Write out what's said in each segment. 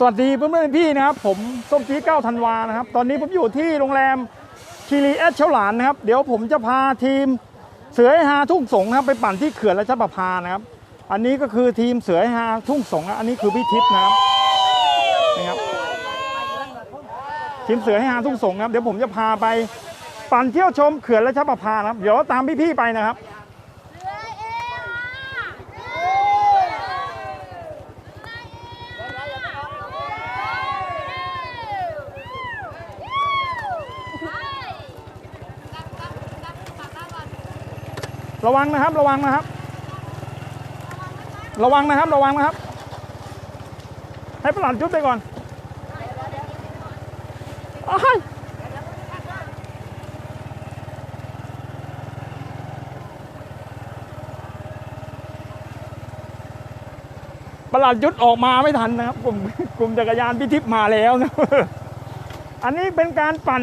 สวัสดีเพื่อนๆพี่นะครับ ผมส้มจีเก้าธันวานะครับ ตอนนี้ผมอยู่ที่โรงแรมคีรีแอดเชลหลานนะครับ เดี๋ยวผมจะพาทีมเสือให้ฮาทุ่งสงครับไปปั่นที่เขื่อนราชประภานะครับ อันนี้ก็คือทีมเสือให้ฮาทุ่งสงอันนี้คือพี่ทิพย์นะครับนะครับ ทีมเสือให้ฮาทุ่งสงครับเดี๋ยวผมจะพาไปปั่นเที่ยวชมเขื่อนราชประภานะครับ เดี๋ยวตามพี่ๆไปนะครับ ระวังนะครับ ระวังนะครับ ระวังนะครับ ระวังนะครับ ให้ประหลัดจุดไปก่อนอ้ายประหลัดยุดออกมาไม่ทันนะครับกลุ่มกลุ่มจักรยานพิทิพมาแล้วนะอันนี้เป็นการปั่น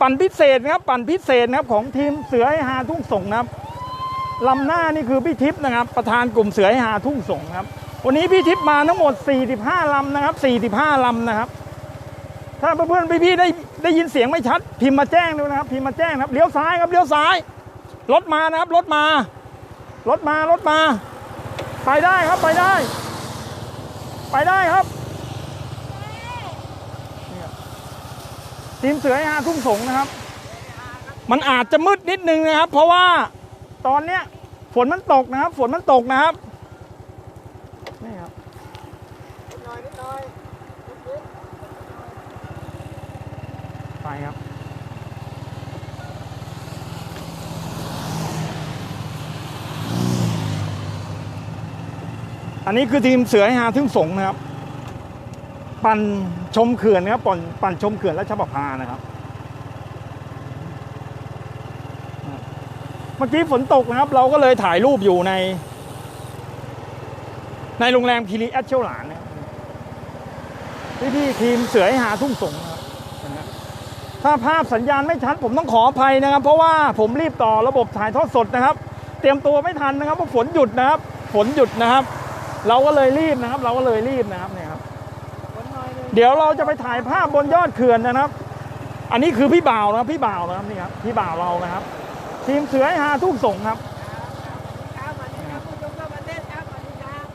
ปั่นพิเศษนะครับ ปั่นพิเศษนะครับของทีมเสือให้ฮาทุ่งสงนะครับ ลำหน้านี่คือพี่ทิพย์นะครับ ประธานกลุ่มเสือให้หาทุ่งสงครับ วันนี้พี่ทิพย์มาทั้งหมด 45 ลำนะครับ 45 ลำนะครับ ถ้าเพื่อนๆพี่ๆได้ได้ยินเสียงไม่ชัด พิมพ์มาแจ้งด้วยนะครับ พิมพ์มาแจ้งครับเลี้ยวซ้ายครับเลี้ยวซ้ายรถมานะครับรถมารถมารถมา ไปได้ครับไปได้ ไปได้ครับทีมเสือให้หาทุ่งสงนะครับ มันอาจจะมืดนิดนึงนะครับ เพราะว่า ตอนเนี้ยฝนมันตกนะครับ ฝนมันตกนะครับนี่ครับไปครับอันนี้คือทีมเสือให้หาทึ่งสงนะครับ ปั่นชมเขื่อนนะครับปั่นปั่นชมเขื่อนและชประภานะครับ มื่อกี้ฝนตกนะครับ เราก็เลยถ่ายรูปอยู่ใน ในโรงแรมคิริแอดเชลหลานนะครับพี่พี่ทีมเสือให้หาทุ่งสงนะครับถ้าภาพสัญญาณไม่ชัดผมต้องขออภัยนะครับ เพราะว่าผมรีบต่อระบบถ่ายทอดสดนะครับ เตรียมตัวไม่ทันนะครับเพราะฝนหยุดนะครับ ฝนหยุดนะครับ เราก็เลยรีบนะครับ เราก็เลยรีบนะครับเนี่ยครับเดี๋ยวเราจะไปถ่ายภาพบนยอดเขื่อนนะครับ อันนี้คือพี่บ่าวนะครับ พี่บ่าวนะครับนี่ครับพี่บ่าวเรานะครับ ทีมเสือให้หาทุ่งสงครับครับสวัสดีครับผู้ชมทั่วประเทศครับสวัสดีครับ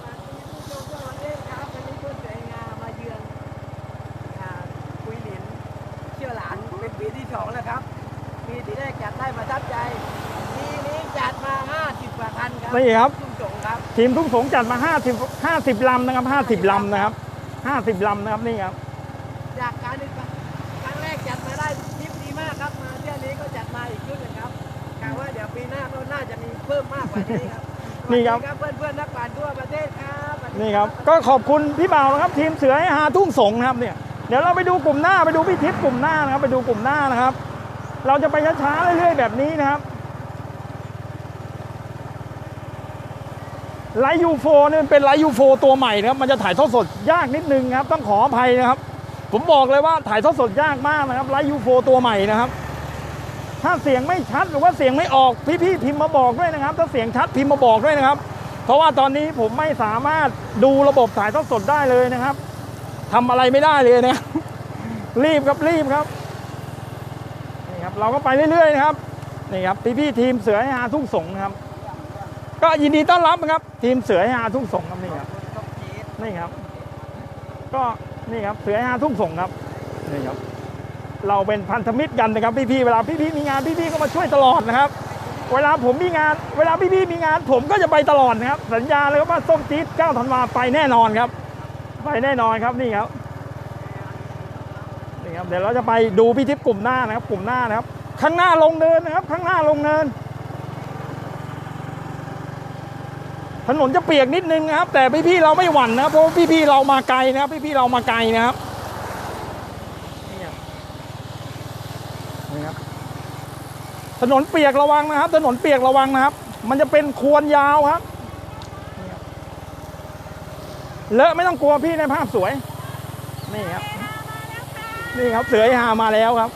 สวัสดีผู้ชมทั่วประเทศครับวันนี้คุณเสยงามาเยือนอ่าคุยหลินเชี่ยวหลานเป็นปีที่สองแล้วครับปีที่แรกจัดได้ประทับใจปีนี้จัดมา50กว่าคันครับนี่ครับทุ่งสงครับทีมทุ่งสงจัดมา 50 50ลำนะครับ 50ลำนะครับ 50ลำนะครับนี่ครับ นี้ครับนี่ครับสวัสดีเพื่อนๆนักปั่นทั่วประเทศครับสวัสดีนี่ครับ ก็ขอบคุณพี่บ่าวนะครับ ทีมเสือให้หาทุ่งสงนะครับเนี่ยเดี๋ยวเราไปดูกลุ่มหน้าไปดูพี่ทิพย์กลุ่มหน้านะครับ ไปดูกลุ่มหน้านะครับ เราจะไปช้าๆเรื่อยๆแบบนี้นะครับไลท์ยูโฟเนี่ยมันเป็นไลท์ยูโฟตัวใหม่นะครับมันจะถ่ายทอดสดยากนิดนึงครับ ต้องขออภัยนะครับ ผมบอกเลยว่าถ่ายทอดสดยากมากนะครับไลท์ยูโฟตัวใหม่นะครับ ถ้าเสียงไม่ชัดหรือว่าเสียงไม่ออกพี่ๆพิมพ์มาบอกด้วยนะครับ ถ้าเสียงชัดพิมพ์มาบอกด้วยนะครับ เพราะว่าตอนนี้ผมไม่สามารถดูระบบถ่ายทอดสดได้เลยนะครับทำอะไรไม่ได้เลยนะครับรีบครับรีบครับนี่ครับ เราก็ไปเรื่อยๆนะครับนี่ครับพี่ๆทีมเสือหาทุ่งสงครับ ก็ยินดีต้อนรับนะครับ ทีมเสือหาทุ่งสงครับนี่ครับนี่ครับ ก็นี่ครับเสือหาทุ่งส่งครับนี่ครับ เราเป็นพันธมิตรกันนะครับพี่ๆเวลาพี่ๆมีงานพี่ๆก็มาช่วยตลอดนะครับ เวลาผมมีงาน เวลาพี่ๆมีงาน ผมก็จะไปตลอดนะครับ สัญญาเลยว่าส้มจี๊ดเก้าธันวาไปแน่นอนครับ ไปแน่นอนครับนี่ครับนี่ครับเดี๋ยวเราจะไปดูพี่ทิพย์กลุ่มหน้านะครับ กลุ่มหน้านะครับ ข้างหน้าลงเนินนะครับ ข้างหน้าลงเนินถนนจะเปียกนิดนึงนะครับ แต่พี่ๆเราไม่หวั่นนะครับเพราะพี่ๆเรามาไกลนะครับ พี่ๆเรามาไกลนะครับนี่ครับ นี่ครับ ถนนเปียกระวังนะครับ ถนนเปียกระวังนะครับ มันจะเป็นควรยาวครับเลอะไม่ต้องกลัวพี่ในภาพสวย นี่ครับ นี่ครับเสือไอหามาแล้วครับ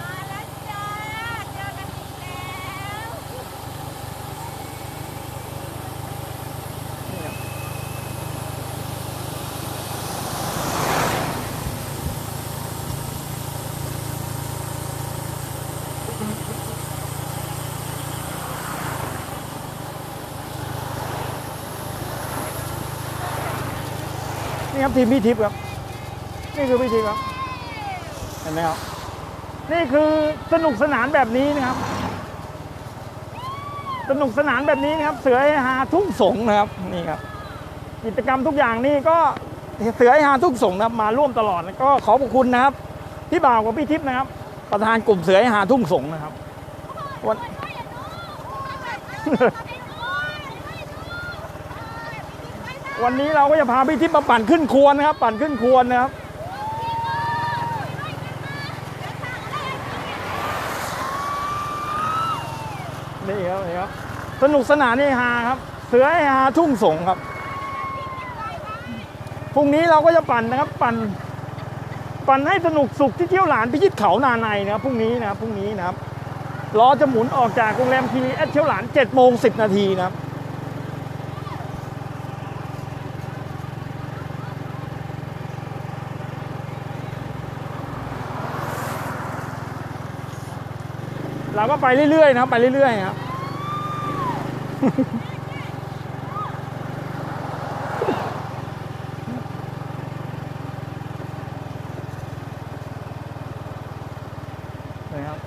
มาแล้วจ้าเจอกันอีกแล้ว นี่ครับ นี่ครับทีมพี่ทิพย์ครับ นี่คือพี่ทิพย์ครับ เห็นไหมครับ นี่คือสนุกสนานแบบนี้นะครับ สนุกสนานแบบนี้นะครับ เสือหาทุ่งสงนะครับ นี่ครับ กิจกรรมทุกอย่างนี่ก็เสือหาทุ่งสงนะครับ มาร่วมตลอดก็ขอบคุณนะครับพี่บ่าวกับพี่ทิพย์นะครับ ประธานกลุ่มเสือห้หาทุ่งสงนะครับวัน วันนี้เราก็จะพาพี่ทิพย์มาปั่นขึ้นควรนะครับ ปั่นขึ้นควรนะครับนี่ครับนี่ครับสนุกสนานนี่ฮาครับ เสือให้ฮาทุ่งสงครับพรุ่งนี้เราก็จะปั่นนะครับ ปั่นปั่นให้สนุกสุขที่เที่ยวหลานพิชิตเขานาในนะครับพรุ่งนี้นะครับพรุ่งนี้นะครับล้อจะหมุนออกจากโรงแรมทีเอสเที่ยวหลาน7โมง10นาทีนะครับ เราก็ไปเรื่อยๆนะไปเรื่อยๆนะครับนะครับ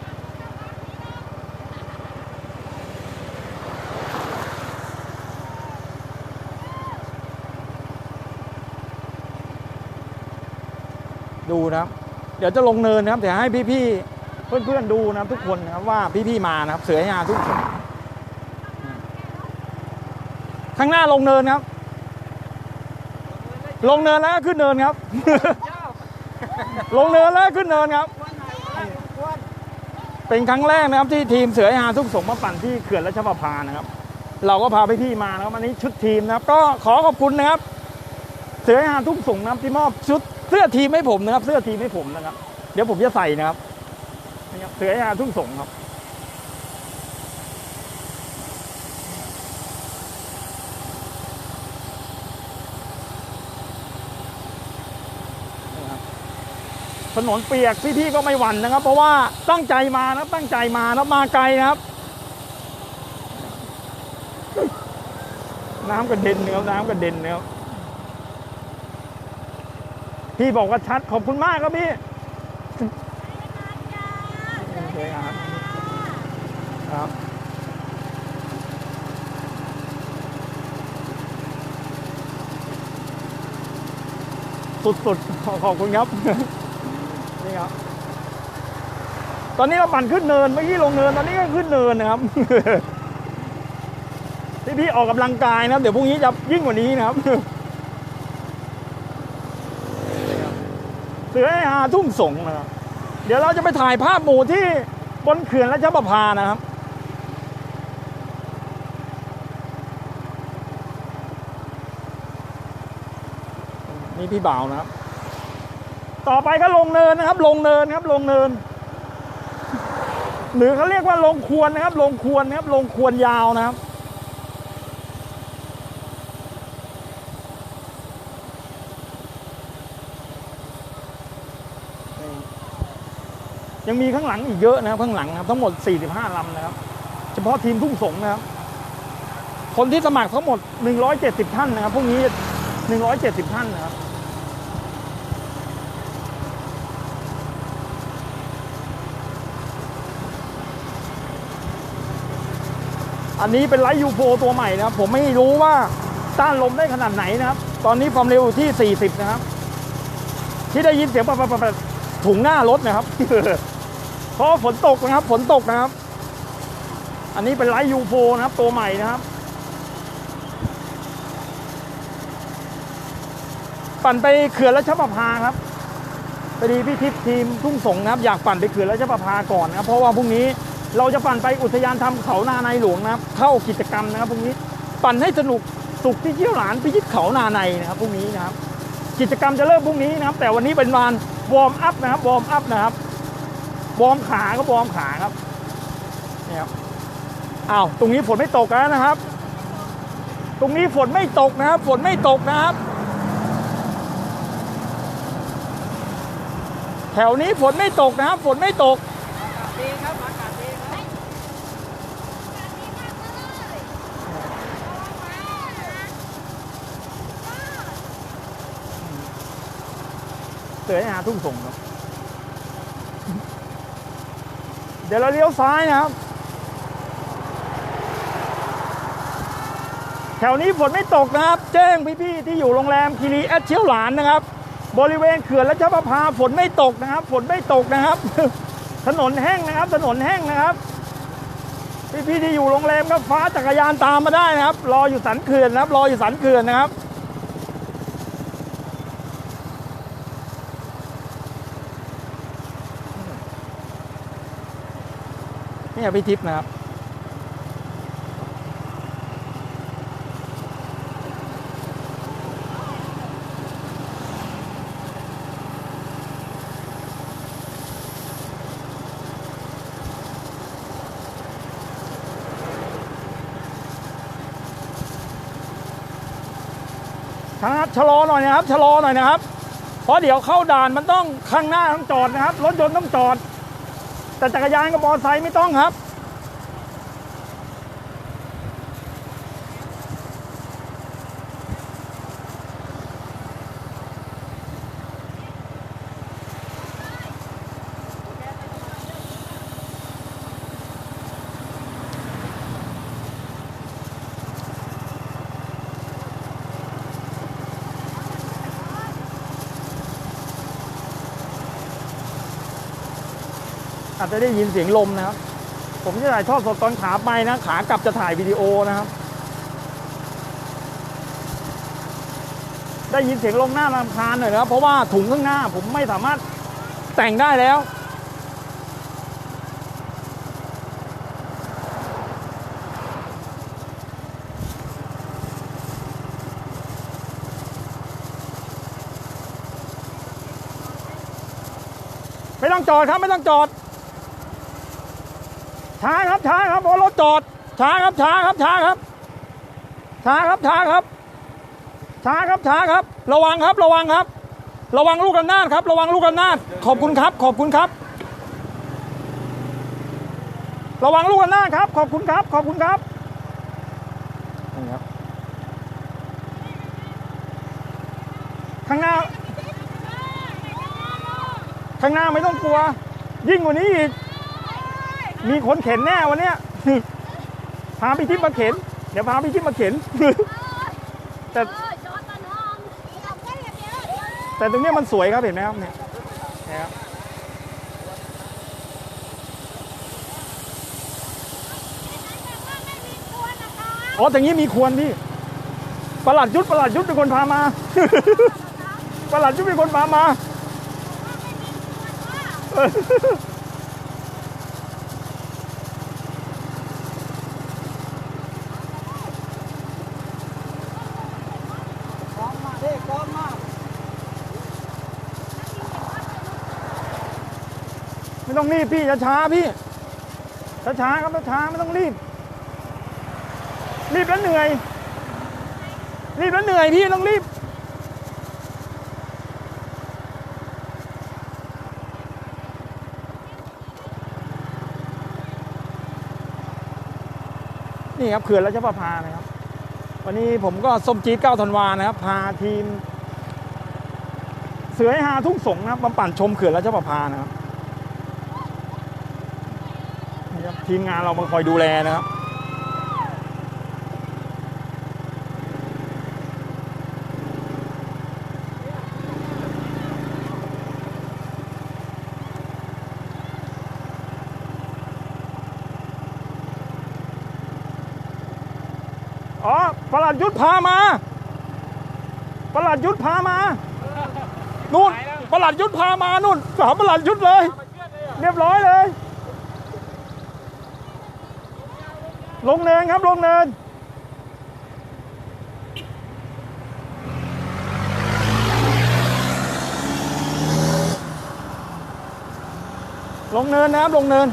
ดูนะ เดี๋ยวจะลงเนินนะครับเดี๋ยวให้พี่ๆ เพื่อนๆดูนะครับทุกคนนะครับว่าพี่ๆมานะครับ เสือหาทุกคนข้างหน้าลงเนินครับ ลงเนินแล้วขึ้นเนินครับ ลงเนินแล้วขึ้นเนินครับ เป็นครั้งแรกนะครับที่ทีมเสือหาทุกสงมาปั่นที่เขื่อนรัชประภานะครับ เราก็พาไปพี่มานะครับอันนี้ชุดทีมนะครับ ก็ขอขอบคุณนะครับ เสือหาทุกสงนะครับที่มอบชุดเสื้อทีมให้ผมนะครับ เสื้อทีมให้ผมนะครับ เดี๋ยวผมจะใส่นะครับ นี่ครับเสือหาทุ่งสงครับ ถนนเปียกพี่ๆก็ไม่หวั่นนะครับ เพราะว่าตั้งใจมานะตั้งใจมานะมาไกลนะครับ น้ำกระเด็นเนะครับน้ำกระเด็นเนะครับพี่บอกว่าชัดขอบคุณมากครับพี่ สวยงามครับ สุดๆขอขอบคุณครับ นี่ครับ ตอนนี้เราปั่นขึ้นเนิน เมื่อกี้ลงเนิน ตอนนี้ก็ขึ้นเนินนะครับที่พี่ออกกำลังกายนะครับ เดี๋ยวพรุ่งนี้จะยิ่งกว่านี้นะครับ เสือหาทุ่งสงนะครับ เดี๋ยวเราจะไปถ่ายภาพหมู่ที่บนเขื่อนราชประภานะครับ นี่พี่บ่าวนะครับ ต่อไปก็ลงเนินนะครับ ลงเนินครับ ลงเนิน หรือเขาเรียกว่าลงควรนะครับ ลงควรนะครับ ลงควรยาวนะครับยังมีข้างหลังอีกเยอะนะครับข้างหลังครับทั้งหมด 45 ลำนะครับ เฉพาะทีมทุ่งสงนะครับ คนที่สมัครทั้งหมด 170 ท่านนะครับพวกนี้ 170 ท่านนะครับ อันนี้เป็นไลท์ยูโฟตัวใหม่นะครับ ผมไม่รู้ว่าต้านลมได้ขนาดไหนนะครับ ตอนนี้ความเร็วที่ 40 นะครับ ที่ได้ยินเสียงปะปะปะปะถุงหน้ารถนะครับ เพราะฝนตกนะครับ ฝนตกนะครับ อันนี้เป็นไลท์ยูโฟนะครับ ตัวใหม่นะครับ ปั่นไปเขื่อนรัชประภาครับพอดีพี่ทิพย์ทีมทุ่งสงนะครับ อยากปั่นไปเขื่อนรัชประภาก่อนนะครับ เพราะว่าพรุ่งนี้ เราจะปั่นไปอุทยานธรรมเขานาในหลวงนะครับ เข้ากิจกรรมนะครับพรุ่งนี้ปั่นให้สนุกสุขที่เที่ยวหลานพิชิตเขานาในนะครับพรุ่งนี้นะครับ กิจกรรมจะเริ่มพรุ่งนี้นะครับ แต่วันนี้เป็นวันวอร์มอัพนะครับวอร์มอัพนะครับวอร์มขาก็วอร์มขาครับนี่ครับอ้าวตรงนี้ฝนไม่ตกแล้วนะครับ ตรงนี้ฝนไม่ตกนะครับ ฝนไม่ตกนะครับ แถวนี้ฝนไม่ตกนะครับ ฝนไม่ตกดีครับอากาศ เสือหาทุ่งส่งครับเดี๋ยวเราเลี้ยวซ้ายนะครับ แถวนี้ฝนไม่ตกนะครับ แจ้งพี่ๆที่อยู่โรงแรมคีรีแอดเชียวหลานนะครับ บริเวณเขื่อนและเจ้าประภาฝนไม่ตกนะครับ ฝนไม่ตกนะครับ ถนนแห้งนะครับ ถนนแห้งนะครับ พี่ๆที่อยู่โรงแรมก็ฟ้าจักรยานตามมาได้นะครับ รออยู่สันเขื่อนนะครับ รออยู่สันเขื่อนนะครับ นี่พี่ทิพย์นะครับครับชะลอหน่อยนะครับชะลอหน่อยนะครับ เพราะเดี๋ยวเข้าด่านมันต้องข้างหน้าต้องจอดนะครับ รถยนต์ต้องจอด แต่จักรยานกับมอเตอร์ไซค์ไม่ต้องครับ อาจจะได้ยินเสียงลมนะครับ ผมจะถ่ายทอดสดตอนขาไปนะขากลับจะถ่ายวิดีโอนะครับ ได้ยินเสียงลมหน้ารำคาญหน่อยนะครับ เพราะว่าถุงข้างหน้าผมไม่สามารถแต่งได้แล้วไม่ต้องจอดครับ ไม่ต้องจอด ช้าครับช้าครับเพราะรถจอดช้าครับช้าครับช้าครับ ช้าครับช้าครับ ช้าครับช้าครับ ระวังครับระวังครับ ระวังลูกระนนาดครับ ระวังลูกระนนาดขอบคุณครับ ขอบคุณครับ ระวังลูกระนาดครับ ขอบคุณครับ ขอบคุณครับนี่ครับข้างหน้า ข้างหน้าไม่ต้องกลัว ยิ่งกว่านี้อีก มีคนเข็นแน่วันเนี้ยพาพี่ทิพย์มาเข็น เดี๋ยวพาพี่ทิพย์มาเข็น แต่แต่ตรงนี้มันสวยครับเห็นไหมครับเนี่ยนี่ยครับไม่มีตัวนะคะอ๋อตรงนี้มีควรพี่ประหลัดยุทธประหลัดยุทธเป็นคนพามาประหลัดยุทธเป็นคนพามา เออ กองมาเด้กองมา ไม่ต้องรีบพี่ช้าๆพี่ช้าๆครับช้าๆไม่ต้องรีบ รีบแล้วเหนื่อย รีบแล้วเหนื่อยพี่ต้องรีบนี่ครับเขื่อนราชประภานะครับ วันนี้ผมก็ส้มจี๊ดเก้าธันวานะครับ พาทีม เสือให้หาทุ่งสงนะครับมาปั่นชมเขื่อนราชประภานะครับนี่ครับ ทีมงานเรามาคอยดูแลนะครับ อ๋อประหลัดยุทธพามาประหลัดยุทธพามา นู่นประหลัดยุทธพามานู่นสามประหลัดยุทธเลย เรียบร้อยเลย ลงเนินครับลงเนินลงเนินนะครับลงเนิน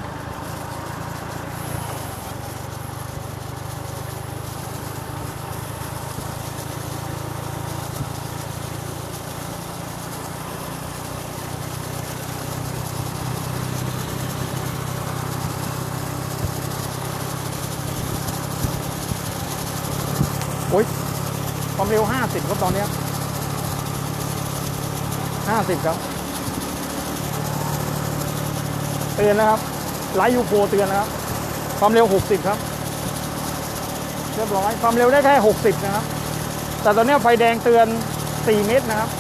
สิครับเตือนนะครับไลท์ยูโกเตือนนะครับ ความเร็ว60ครับ เรียบร้อยความเร็วได้แค่60นะครับ แต่ตอนนี้ไฟแดงเตือน4เมตรนะครับ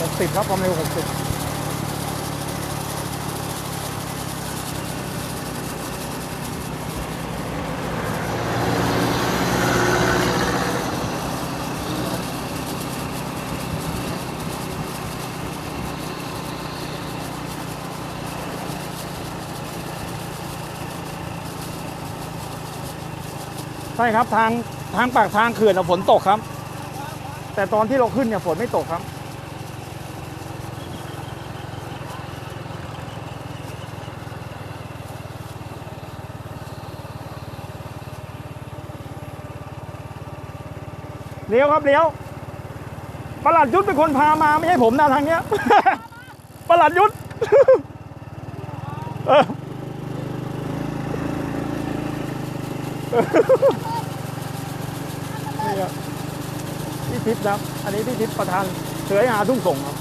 หกสิครับความเร็ว60 ใช่ครับทางทางปากทางเขื่อนน่ะฝนตกครับ แต่ตอนที่เราขึ้นเนี่ยฝนไม่ตกครับ เลี้ยวครับเลี้ยวประหลัดยุทธเป็นคนพามาไม่ใช่ผมนะทางเนี้ยประหลัดยุทธ เออ นี่ครับพี่ทิพย์ครับ อันนี้พี่ทิพย์ประธานเสือหาทุ่งส่งครับ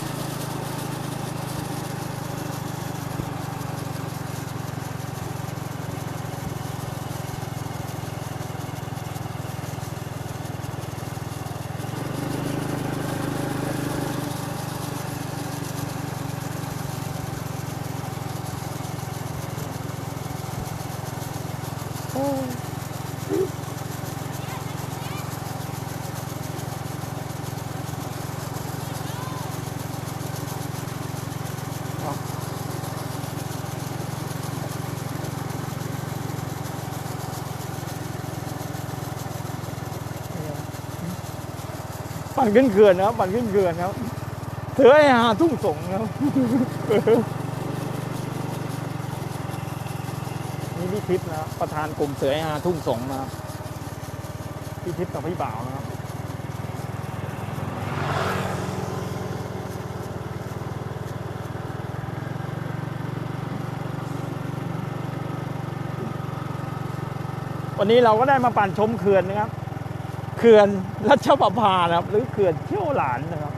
นขึ้นเขื่อนนะครับปั่นขึ้นเขื่อนครับเถือไอ้หาทุ่งสงนะครับนี่พี่ทิพย์นะประธานกลุ่มเสืออาทุ่งสงนะครับพี่ทิพย์กับพี่บ่าวนะครับวันนี้เราก็ได้มาปั่นชมเขื่อนนะครับ เขื่อนรัชประภานะครับ หรือเขื่อนเชี่ยวหลานนะครับ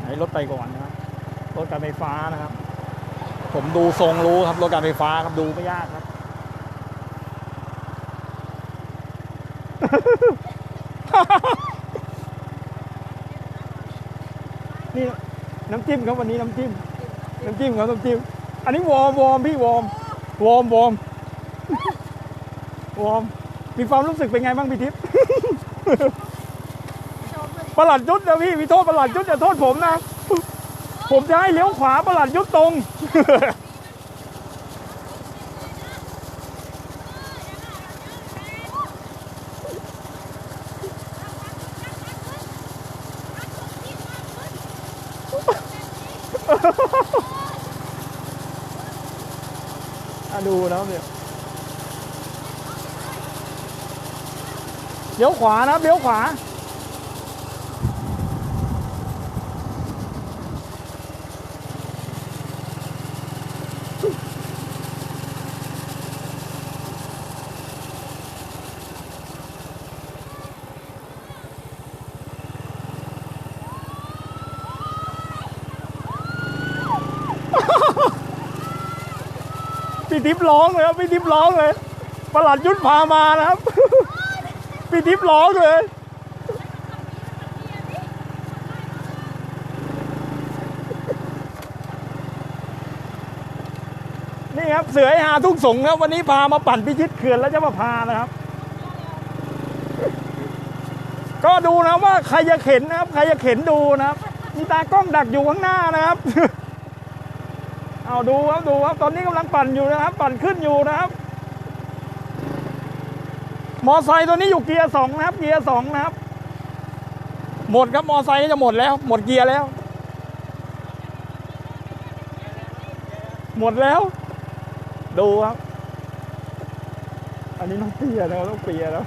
ไหนรถไปก่อนนะครับรถการไฟฟ้านะครับ ผมดูทรงรู้ครับรถการไฟฟ้าครับดูไม่ยากครับนี่น้ำจิ้มครับวันนี้น้ำจิ้ม น้ำจิ้มครับน้ำจิ้ม อันนี้วอร์มวอร์มพี่วอร์มวอร์มวอร์ม วอร์มมีความรู้สึกเป็นไงบ้างพี่ทิพย์ประหลัดยุทธนะพี่มีโทษประหลัดยุทธอย่าโทษผมนะ ผมจะให้เลี้ยวขวาประหลัดยุทธตรง อะดูนะครับเนี่ยเลี้ยวขวานะครับเลี้ยวขวา พี่ทิพย์ร้องเลยครับพี่ทิพย์ร้องเลยประหลัดยุทธพามานะครับ พี่ทิพย์ร้องเลยนี่ครับเสือไอ้หาทุ่งสงครับ วันนี้พามาปั่นพิชิตเขื่อนแล้วจะมาพานะครับ ก็ดูนะว่าใครจะเข็นนะครับ ใครจะเข็นดูนะครับมีตากล้องดักอยู่ข้างหน้านะครับ เอาดูครับดูครับตอนนี้กำลังปั่นอยู่นะครับ ปั่นขึ้นอยู่นะครับ มอไซค์ตัวนี้อยู่เกียร์สองนะครับ เกียร์สองนะครับ หมดครับมอไซค์จะหมดแล้ว หมดเกียร์แล้ว หมดแล้ว ดูครับ อันนี้ต้องเปียนะครับน้องเปียแล้ว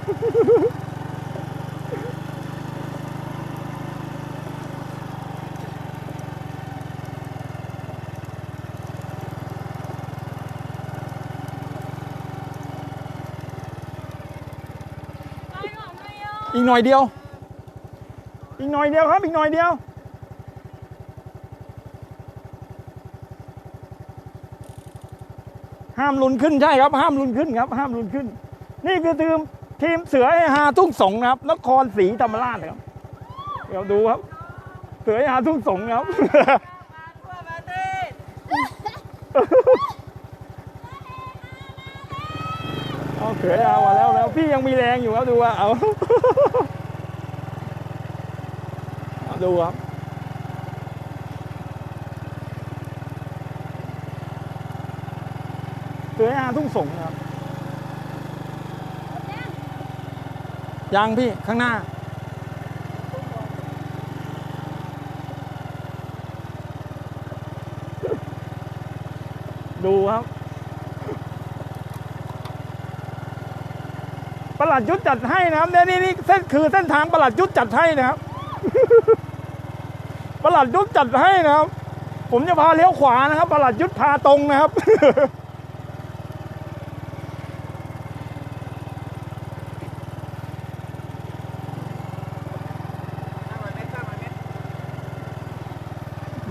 อีกหน่อยเดียว อีกหน่อยเดียวครับ อีกหน่อยเดียว ห้ามลุนขึ้นใช่ครับ ห้ามลุนขึ้นครับ ห้ามลุนขึ้น นี่คือทีมทีมเสือเฮฮาทุ่งสงนะครับนครศรีธรรมราชครับ เดี๋ยวดูครับ เสือเฮฮาทุ่งสงครับมาทั่วประเทศเอา พี่ยังมีแรงอยู่ครับดูว่าเอาดูครับเสือเฮฮาทุ่งสงครับ ยังพี่ข้างหน้า ดูครับ ประห ลัดยุทธจัดให้นะครับเนี่ยนี่นี่เส้นคือเส้นทางประหลัดยุทธจัดให้นะครับประหลัดยุทธจัดให้นะครับ ผมจะพาเลี้ยวขวานะครับประหลัดยุทธพาตรงนะครับ ข้ามมาเม็ดข้ามมาเม็ด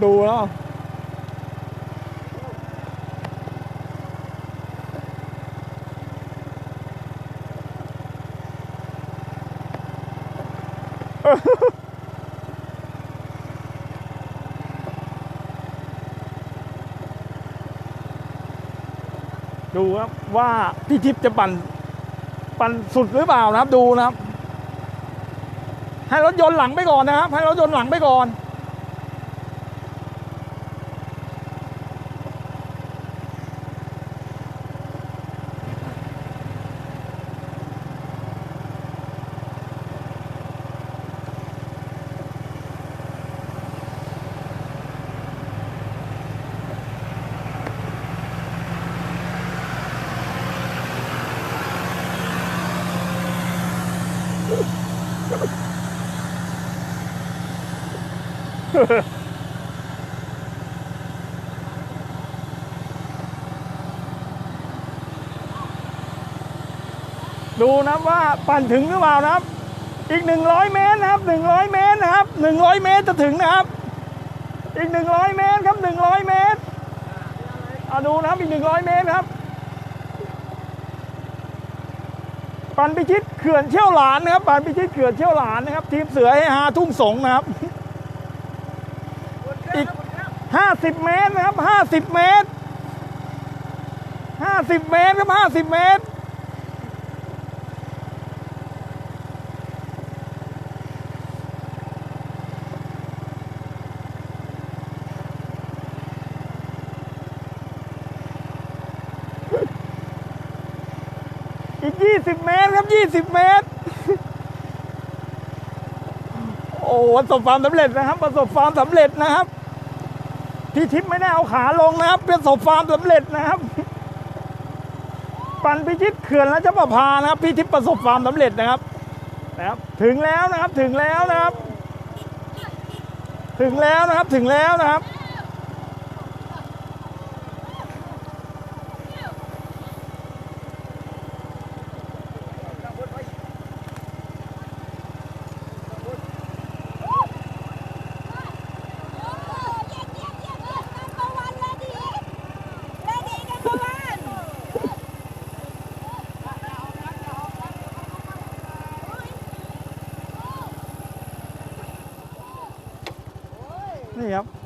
ดูแล้ว ดูครับว่าพี่ทิพย์จะปั่นปั่นสุดหรือเปล่านะครับ ดูนะครับ ให้รถยนต์หลังไปก่อนนะครับ ให้รถยนต์หลังไปก่อน ดูนะครับว่าปั่นถึงหรือเปล่านะครับ อีกหนึ่งร้อยเมตรนะครับหนึ่งร้อยเมตรนะครับหนึ่งร้อยเมตรจะถึงนะครับ อีกหนึ่งร้อยเมตรครับหนึ่งร้อยเมตรเอาดูนะครับอีกหนึ่งร้อยเมตรครับ ปั่นพิชิตเขื่อนเชี่ยวหลานนะครับ ปั่นพิชิตเขื่อนเชี่ยวหลานนะครับ ทีมเสือให้ฮาทุ่งสงนะครับ อีกห้าสิบเมตรนะครับห้าสิบเมตรห้าสิบเมตรครับห้าสิบเมตร อีก 20 เมตรครับ 20 เมตร โอ้ประสบความสำเร็จนะครับ ประสบความสำเร็จนะครับ พี่ทิพย์ไม่ได้เอาขาลงนะครับ ประสบความสำเร็จนะครับ ปั่นพิชิตเขื่อนและเจ้าประพานะครับ พี่ทิพย์ประสบความสำเร็จนะครับ นะครับ ถึงแล้วนะครับ ถึงแล้วนะครับ ถึงแล้วนะครับ ถึงแล้วนะครับ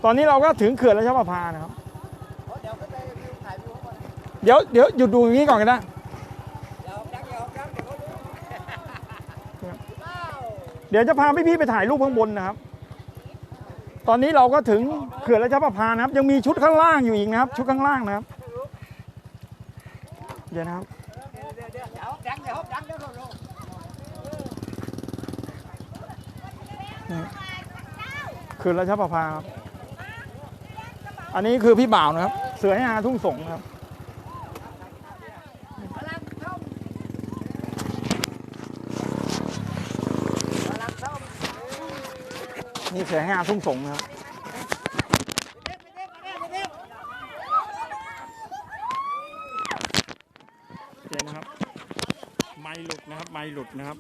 ตอนนี้เราก็ถึงเขื่อนและเจ้าประพานะครับ เดี๋ยวเดี๋ยวหยุดดูอย่างนี้ก่อนก็ได้เดี๋ยวดังเดี๋ยวดังเดี๋ยวเขารู้ว้าวเดี๋ยวจะพาพี่ๆไปถ่ายรูปข้างบนนะครับ ตอนนี้เราก็ถึงเขื่อนและเจ้าประพานะครับ ยังมีชุดข้างล่างอยู่อีกนะครับ ชุดข้างล่างนะครับ เดี๋ยวนะครับเขื่อนและเจ้าประพาครับ อันนี้คือพี่บ่าวนะครับ เสือให้อาทุ่งสงครับนี่เสือให้อาทุ่งสงครับเด็กเด็กเด็กเด็กเดี๋ยวนะครับ ไม้หลุดนะครับ ไม้หลุดนะครับ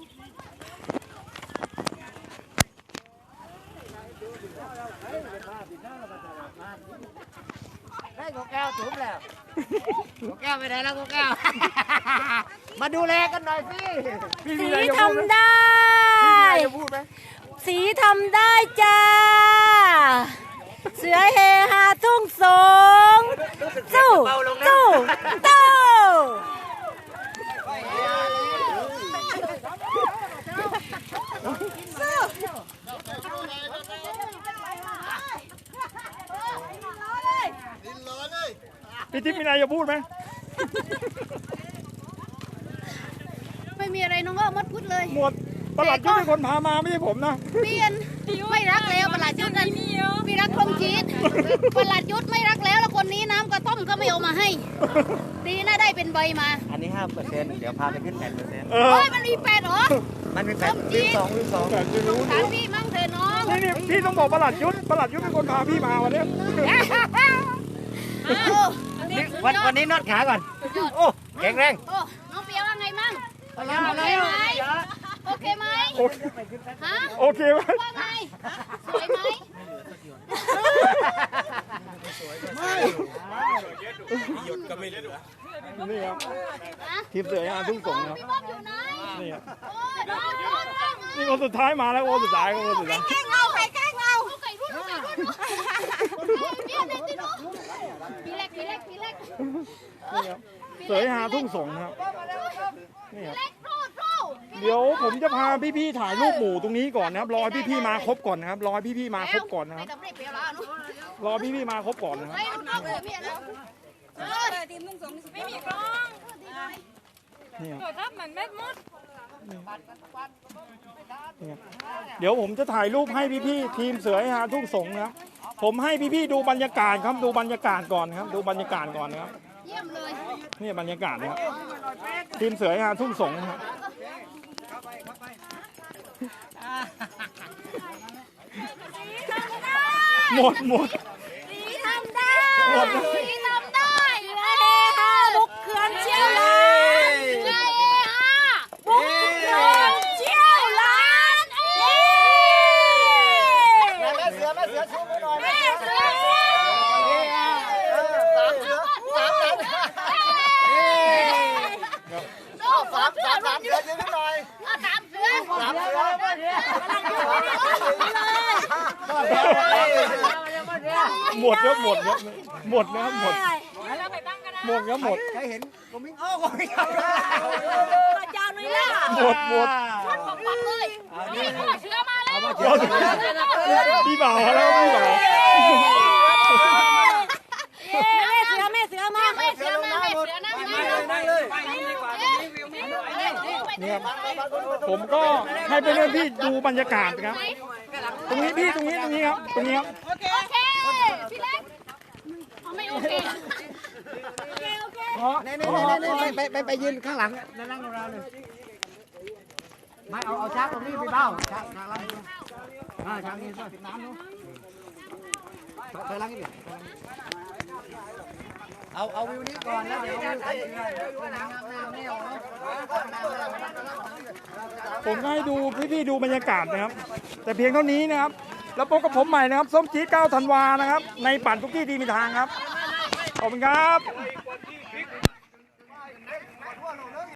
ให้กูแก้วถุมแล้ว กูแก้วไปไหนแล้วกูแก้ว มาดูแลกันหน่อยสิพี่มีสีอะไรจะพูดไหมทำได้ พี่มีอะไรจะพูดไหมสีทำได้จ้า เสือเฮฮาทุ่งสงสู้สู้สู้พี่ทิพย์มีอะไรจะพูดไหม ไม่มีอะไรน้องก็มดพูดเลย หมวดประหลัดยุทธเป็นคนพามาไม่ใช่ผมนะเปลี่ยนไม่รักแล้วประหลาดยุทธนั้นพี่รักคมชีสประหลาดยุทธไม่รักแล้วแล้วคนนี้น้ำกระต้มก็ไม่เอามาให้ ดีนะได้เป็นใบมา อันนี้ห้าเปอร์เซ็นต์เดี๋ยวพาไปขึ้นแปดเปอร์เซ็นต์เออเฮ้ยมันมีแปดเหรอ มันเป็นแปดวิสองวิสองแต่จะรู้ถามพี่มั่งเถอะน้องนี่นี่พี่ต้องบอกประหลัดยุทธประหลัดยุทธเป็นคนพาพี่มาวันเนี้ยอ้า ววันวันนี้นอดขาก่อน โอ้แข็งแรงโอ้น้องเปียว่าไงมั่งเอาแล้วเอาแล้วโอเคไหมโอเคฮะโอเคไหมว่าไงสวยไหม นี่ครับฮะทีมเสือฮาทุ่งสงครับพี่บ๊อบอยู่ไหนนี่ครับโอ้ยน้องน้องน้องนี่คนสุดท้ายมาแล้วคนสุดท้ายคนสุดท้ายแกล้งเราใครแกล้งเราไก่รุ่นไก่รุ่นเนี่ยเด็กที่น้องพี่เล็กพี่เล็กพี่เล็กนี่ครับเสือฮาทุ่งสงครับนี่ครับเดี๋ยวผมจะพาพี่ๆถ่ายรูปหมู่ตรงนี้ก่อนนะครับ รอพี่ๆมาครบก่อนนะครับ รอพี่ๆมาครบก่อนนะครับไม่ทำได้เป รียบแล้วนุ๊กรอพี่ๆมาครบก่อนนะครับไอ้มันก็เปรียบแล้วเออทีมทุ่งสงไม่มีกล้องนี่ครับโทรศัพท์มันแม่มดนี่ครับเดี๋ยวผมจะถ่ายรูปให้พี่ๆทีมเสือฮาทุ่งสงนะครับ ผมให้พี่ๆดูบรรยากาศครับดูบรรยากาศก่อนครับ ดูบรรยากาศก่อนนะครับเยี่ยมเลยนี่บรรยากาศนะครับทีมเสือฮาทุ่งสงนะครับ หมดหมดสีทำได้หมดสีทำได้เฮฮาบุกเขื่อนเชี่ยวหลานเฮฮาบุกเขื่อนเชี่ยวหลานเอ้ แม่เสือแม่เสือชูมือหน่อย แม่เสือเสามเสือสามสาม โอ้สามเสือ สามเสือยืนหน่อย สามเสือ สามเสือ หมดครับหมดครับหมดนะครับหมดแล้วไปตั้งกันนะหมดครับหมดใครเห็นผมมิ่งโอ้ผมมิ่งเอาอาจารย์เลยล่ะหมดหมดชนผมปักเลยนี่พ่อเสือมาแล้วพี่บ่าวแล้วพี่บ่าว แม่เสือแม่เสือมาแม่เสือมาแม่เสือนั่งนั่งเลย เนี่ย ครับ ผมก็ให้ไปเรื่อยพี่ดูบรรยากาศนะครับ ตรงนี้พี่ตรงนี้ตรงนี้ครับตรงนี้ครับโอเคพี่เล็กไม่โอเคนี่นี่นี่นี่ไปไปไปยืนข้างหลังนั่งของเราเลยไม่เอาเอาช้างตรงนี้ไปเบ้าช้างช้างล่างอ่าช้างนี่ติดน้ำนู้นไปล้างนี่ เอาเอาวิวนี้ก่อนแล้วเดี๋ยววิวน้ำน้ำไม่เอาผมก็ให้ดูพี่ๆดูบรรยากาศนะครับ แต่เพียงเท่านี้นะครับ แล้วพบกับผมใหม่นะครับ ส้มจี๊ด9ธันวานะครับ ในปั่นทุกที่ที่มีทางครับ ขอบคุณครับเ